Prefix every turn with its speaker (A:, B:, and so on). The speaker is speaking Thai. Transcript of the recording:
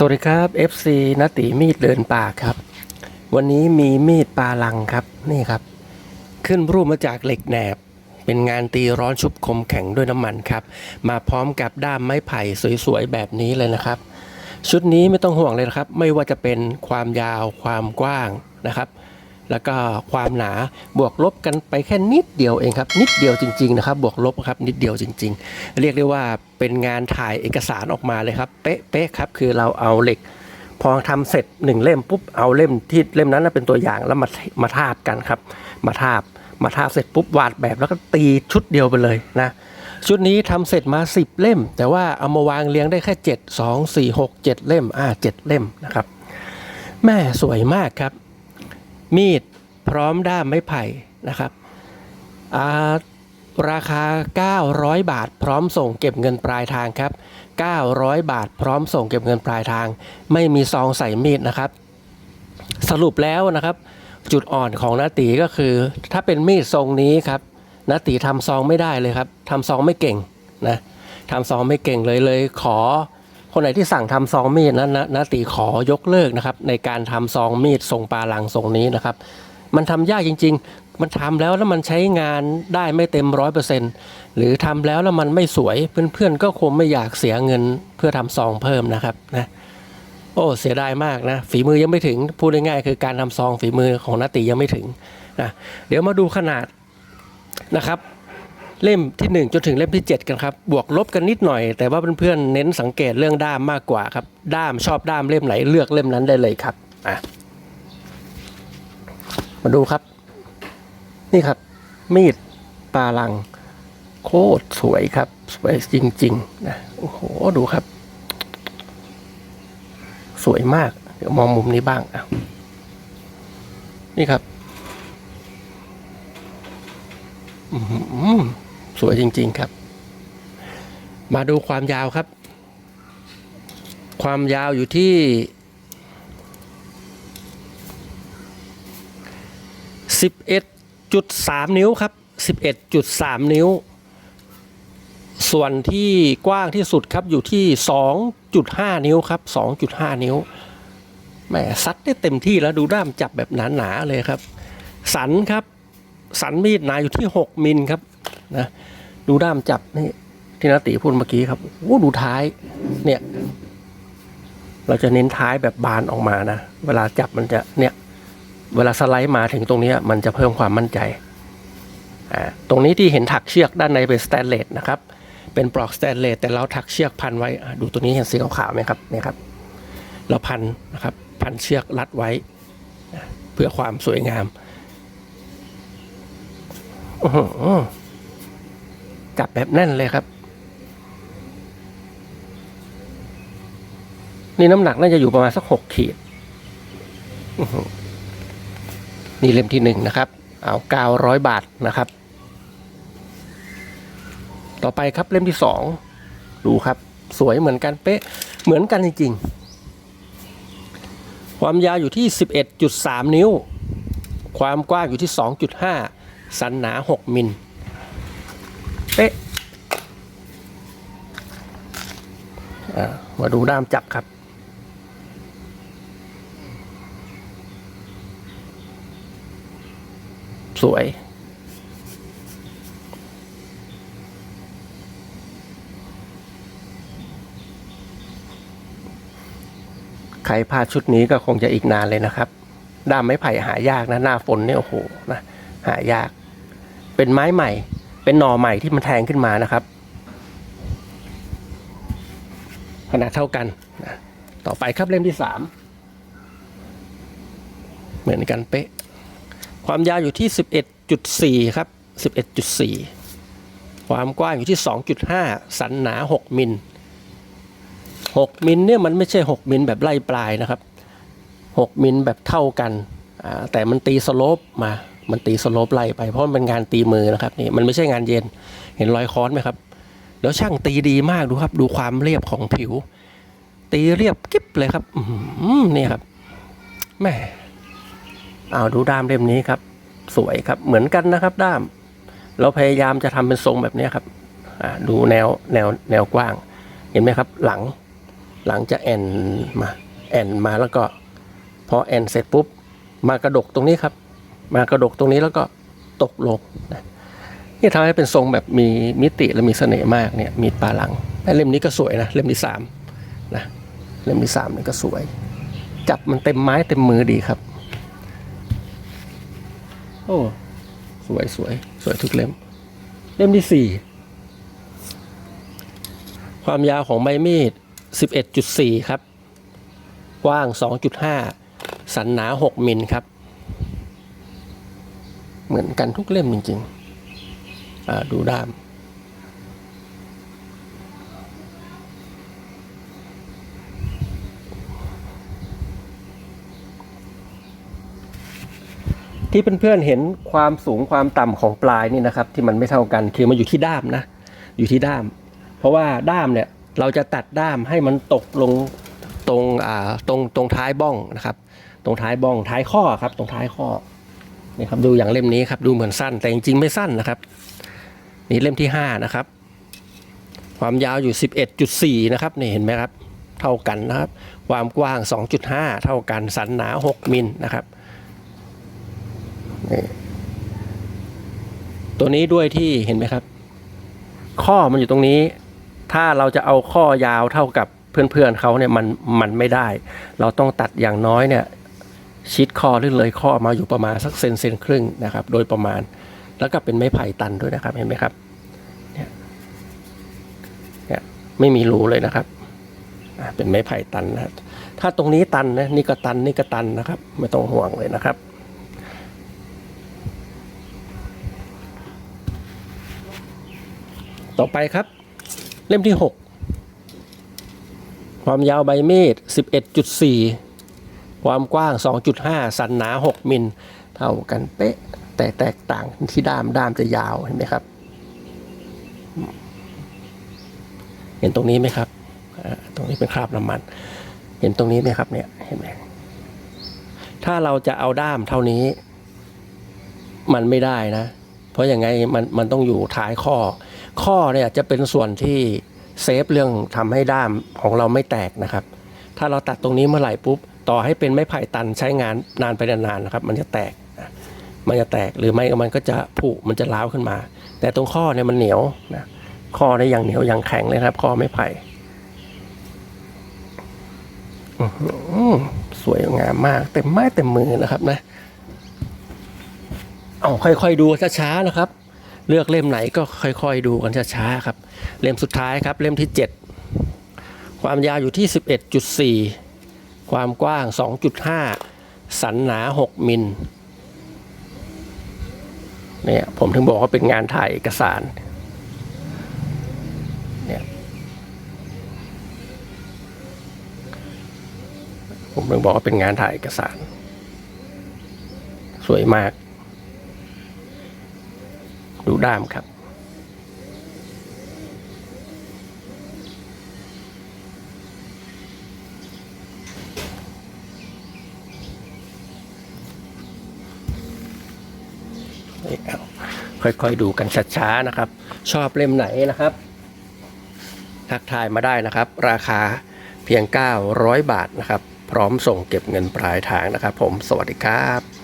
A: สวัสดีครับ FC นติมีดเดินป่าครับ วันนี้มีมีดปลาลังครับนี่ครับ ขึ้นรูปมาจากเหล็กแหนบ เป็นงานตีร้อนชุบคมแข็งด้วยน้ำมันครับ มาพร้อมกับด้ามไม้ไผ่สวยๆ แบบนี้เลยนะครับ ชุดนี้ไม่ต้องห่วงเลยนะครับ ไม่ว่าจะเป็นความยาวความกว้างนะครับ แล้วก็ความหนาบวกลบกันไปแค่นิดเดียวเองครับนิดเดียวจริงๆนะครับบวกลบครับนิดเดียวจริง ๆ เรียกได้ว่าเป็นงานถ่ายเอกสารออกมาเลยครับเป๊ะๆครับคือเราเอาเหล็ก พอทำเสร็จหนึ่งเล่มปุ๊บเอาเล่มที่เล่มนั้นเป็นตัวอย่างแล้วมามาทาบกันครับมาทาบมาทาบเสร็จปุ๊บวาดแบบแล้วก็ตีชุดเดียวไปเลยนะชุดนี้ทำเสร็จมา 10 เล่ม แต่ว่าเอามาวางเรียงได้แค่ 7 2 4 6 7 เล่มอ่า7เล่มนะครับแม่สวยมากครับ มีดพร้อมด้ามไม้ไผ่นะครับอ่าราคา 900 บาท พร้อมส่งเก็บเงินปลายทางครับ 900 บาท พร้อมส่งเก็บเงินปลายทาง ไม่มีซองใส่มีดนะครับ สรุปแล้วนะครับ จุดอ่อนของนาตีก็คือ ถ้าเป็นมีดทรงนี้ครับนาตีทำซองไม่ได้เลยครับทำซองไม่เก่งนะทำซองไม่เก่งเลยเลยขอ คนไหนที่สั่งทำซองมีดนั้นนะนาตีขอยกเลิกนะครับ ในการทำซองมีดทรงปลาหลังทรงนี้นะครับ มันทำยากจริง ๆ มันทำแล้วแล้วมันใช้งานได้ไม่เต็มร้อยเปอร์เซ็นต์หรือทำแล้วแล้วมันไม่สวยเพื่อนๆก็คงไม่อยากเสียเงินเพื่อทำซองเพิ่มนะครับนะโอ้เสียดายมากนะฝีมือยังไม่ถึงพูดง่ายๆคือการทำซองฝีมือของนาตียังไม่ถึงนะเดี๋ยวมาดูขนาดนะครับ เล่มที่ 1 จนถึงเล่มที่ 7 กันครับ บวกลบกันนิดหน่อย แต่ว่าเพื่อนๆเน้นสังเกตเรื่องด้ามมากกว่าครับ ด้ามชอบด้ามเล่มไหนเลือกเล่มนั้นได้เลยครับอะมาดูครับ นี่ครับ มีดปลาลัง โคตรสวยครับ สวยจริงๆนะโอ้โหดูครับ สวยมาก เดี๋ยวมองมุมนี้บ้างอะนี่ครับ อื้อหือ สวยจริง ๆ ครับ มาดูความยาวครับ ความยาวอยู่ที่ 11.3 นิ้วครับ 11.3 นิ้ว ส่วนที่กว้างที่สุดครับอยู่ที่ 2.5 นิ้วครับ 2.5 นิ้วแหมซัดได้เต็มที่แล้วดูด้ามจับแบบหนาๆเลยครับ สันครับ สันมีดหนาอยู่ที่ 6 มิลครับ นะดูด้ามจับนี่ที่นาติพูดเมื่อกี้ครับโอ้ดูท้ายเนี่ย เราจะเน้นท้ายแบบบานออกมานะเวลาจับมันจะเนี่ย เวลาสไลด์มาถึงตรงนี้มันจะเพิ่มความมั่นใจอ่าตรงนี้ที่เห็นถักเชือกด้านในเป็นสแตนเลสนะครับ เป็นปลอกสแตนเลสแต่เราถักเชือกพันไว้ดูตัวนี้เห็นสีขาวๆไหมครับเนี่ยครับ เราพันนะครับ พันเชือกรัดไว้ เพื่อความสวยงาม อือ จับแบบแน่นเลยครับ นี่น้ำหนักน่าจะอยู่ประมาณสักหกขีด นี่เล่มที่หนึ่งนะครับ เอาเก้าร้อยบาทนะครับ ต่อไปครับเล่มที่สองดูครับ สวยเหมือนกันเป๊ะ เหมือนกันจริงๆ ความยาวอยู่ที่ 11.3 นิ้ว ความกว้างอยู่ที่ 2.5 สันหนา 6 มิล เป๊ะมาดูด้ามจับครับ สวย ใครพลาดชุดนี้ก็คงจะอีกนานเลยนะครับ ด้ามไม้ไผ่หายากนะ หน้าฝนเนี่ยโอ้โหนะหายาก เป็นไม้ใหม่ เป็นหน่อใหม่ที่มันแทงขึ้นมานะครับ ขนาดเท่ากันนะต่อไปครับเล่มที่สามเหมือนกันเป๊ะ ความยาวอยู่ที่11.4ครับ11.4ความกว้างอยู่ที่2.5สันหนา6มิล6มิลเนี่ยมันไม่ใช่6มิลแบบไล่ปลายนะครับ6มิลแบบเท่ากันแต่มันตีสโลปมา มันตีสโลปไล่ไปเพราะมันเป็นงานตีมือนะครับนี่มันไม่ใช่งานเย็นเห็นรอยค้อนไหมครับแล้วช่างตีดีมากดูครับ ดูความเรียบของผิว ตีเรียบกิ๊บเลยครับอืนี่ครับแม่เอาดูด้ามเล่มนี้ครับ สวยครับเหมือนกันนะครับ ด้าม เราพยายามจะทำเป็นทรงแบบนี้ครับดูแนวแนวแนวกว้าง เห็นไหมครับ หลัง หลังจากแอนมาแอนมาแล้วก็ พอแอนเสร็จปุ๊บ มากระดกตรงนี้ครับ มากระดกตรงนี้แล้วก็ตกลงนะนี่ทำให้เป็นทรงแบบมีมิติและมีเสน่ห์มากเนี่ยมีดปลาหลังเล่มนี้ก็สวยนะเล่มที่สามนะเล่มที่สามนี่ก็สวย จับมันเต็มไม้เต็มมือดีครับ โอ้สวยสวยสวยทุกเล่ม เล่มที่สี่ความยาวของใบมีด 11.4 ครับ กว้าง 2.5 สันหนา 6 มิลครับ เหมือนกันทุกเล่มจริงๆ ดูด้าม ที่เพื่อนๆเห็นความสูงความต่ำของปลายนี่นะครับ ที่มันไม่เท่ากันคือมันอยู่ที่ด้ามนะ อยู่ที่ด้าม เพราะว่าด้ามเนี่ยเราจะตัดด้ามให้มันตกลงตรงตรงตรงท้ายบ้องนะครับ ตรงท้ายบ้องท้ายข้อครับ ตรงท้ายข้อ นี่ครับดูอย่างเล่มนี้ครับดูเหมือนสั้นแต่จริงๆไม่สั้นนะครับ นี่เล่มที่ห้านะครับ ความยาวอยู่ 11.4 นะครับนี่เห็นไหมครับ เท่ากันนะครับ ความกว้าง 2.5 เท่ากันสันหนา 6 มิลนะครับนี่ตัวนี้ด้วยที่เห็นไหมครับ ข้อมันอยู่ตรงนี้ ถ้าเราจะเอาข้อยาวเท่ากับเพื่อนๆเขาเนี่ยมันมันไม่ได้ เราต้องตัดอย่างน้อยเนี่ย ชิดคอหรือเลยข้อมาอยู่ประมาณสักเซนเซนครึ่งนะครับ โดยประมาณ แล้วก็เป็นไม้ไผ่ตันด้วยนะครับเห็นไหมครับเนี่ยเนี่ยไม่มีรูเลยนะครับเป็นไม้ไผ่ตันนะถ้าตรงนี้ตันนะนี่ก็ตันนี่ก็ตันนะครับ ไม่ต้องห่วงเลยนะครับต่อไปครับ เล่มที่ 6 ความยาวใบมีด11.4 ความกว้าง 2.5 สันหนา 6 มิล เท่ากันเป๊ะ แต่แตกต่างที่ด้ามด้ามจะยาวเห็นไหมครับ เห็นตรงนี้ไหมครับตรงนี้เป็นคราบน้ำมัน เห็นตรงนี้ไหมครับเนี่ยเห็นไหมถ้าเราจะเอาด้ามเท่านี้ มันไม่ได้นะ เพราะอย่างไงมันมันต้องอยู่ท้ายข้อ ข้อเนี่ยจะเป็นส่วนที่เซฟเรื่องทำให้ด้ามของเราไม่แตกนะครับ ถ้าเราตัดตรงนี้เมื่อไหร่ปุ๊บ ต่อให้เป็นไม้ไผ่ตันใช้งานนานไปนานๆนะครับ มันจะแตก มันจะแตกหรือไม่มันก็จะผุมันจะร้าวขึ้นมา แต่ตรงข้อเนี่ยมันเหนียวนะข้อเนี่ยอย่างเหนียวอย่างแข็งเลยครับ ข้อไม้ไผ่สวยงามมาก เต็มไม้เต็มมือนะครับนะเอาค่อยๆดูช้าๆนะครับ เลือกเล่มไหนก็ค่อยๆดูกันช้าๆครับ เล่มสุดท้ายครับ เล่มที่ 7 ความยาวอยู่ที่ 11.4 ความกว้าง 2.5 สันหนา 6 มิลเนี่ยผมถึงบอกว่าเป็นงานถ่ายเอกสารเนี่ยผมถึงบอกว่าเป็นงานถ่ายเอกสาร สวยมาก ดูด้ามครับ นี่เอา ค่อยๆดูกันช้าๆนะครับ ชอบเล่มไหนนะครับ ทักทายมาได้นะครับ ราคาเพียง 900 บาทนะครับ พร้อมส่งเก็บเงินปลายทางนะครับ ผมสวัสดีครับ